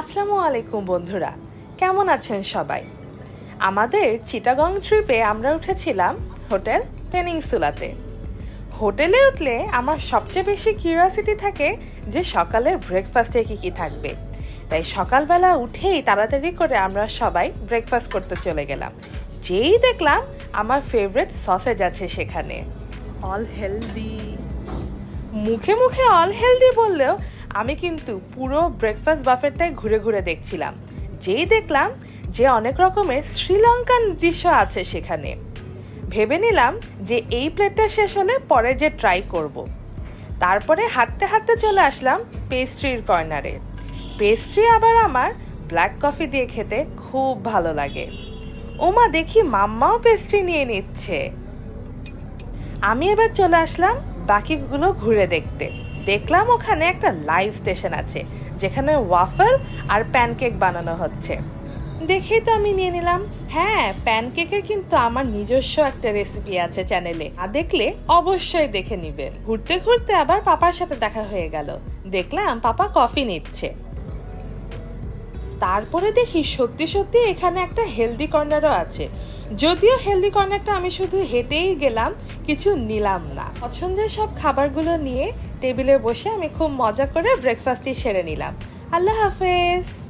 আসসালামু আলাইকুম বন্ধুরা। কেমন আছেন সবাই? আমাদের চিটাগং ট্রিপে আমরা উঠেছিলাম হোটেল পেনিনসুলাতে। হোটেলে উঠলে আমার সবচেয়ে বেশি কিউরিয়াসিটি থাকে যে সকালের ব্রেকফাস্টে কী কী থাকবে। তাই সকালবেলা উঠেই তাড়াতাড়ি করে আমরা সবাই ব্রেকফাস্ট করতে চলে গেলাম। যেই দেখলাম আমার ফেভারিট সসেজ আছে সেখানে। অল হেলদি মুখে মুখে অল হেলদি বললেও আমি কিন্তু পুরো ব্রেকফাস্ট বাফেটটাই ঘুরে ঘুরে দেখছিলাম। যেই দেখলাম যে অনেক রকমের শ্রীলঙ্কান দৃশ্য আছে সেখানে। ভেবে নিলাম যে এই প্লেটটা শেষ হলে পরে যে ট্রাই করব। তারপরে হাঁটতে হাঁটতে চলে আসলাম পেস্ট্রির কর্নারে পেস্ট্রি আবার আমার ব্ল্যাক কফি দিয়ে খেতে খুব ভালো লাগে। ওমা, দেখি মাম্মাও পেস্ট্রি নিয়ে নিচ্ছে। আমি এবার চলে আসলাম বাকিগুলো ঘুরে দেখতে। দেখলাম ওখানে একটা লাইভ স্টেশন আছে, যেখানে ওয়াফল আর প্যানকেক বানানো হচ্ছে। দেখেই তো আমি নিয়ে নিলাম। হ্যাঁ প্যানকেকের কিন্তু আমার নিজস্ব একটা রেসিপি আছে চ্যানেলে আর দেখলে অবশ্যই দেখে নিবেন। ঘুরতে ঘুরতে আবার পাপার সাথে দেখা হয়ে গেল। দেখলাম পাপা কফি নিচ্ছে। তারপরে দেখি সত্যি সত্যি এখানে একটা হেলদি কর্নারও আছে। যদিও হেলদি কর্নারটা আমি শুধু হেঁটেই গেলাম, কিছু নিলাম না। পছন্দের সব খাবারগুলো নিয়ে টেবিলে বসে আমি খুব মজা করে ব্রেকফাস্টই সেরে নিলাম। আল্লাহ হাফেজ।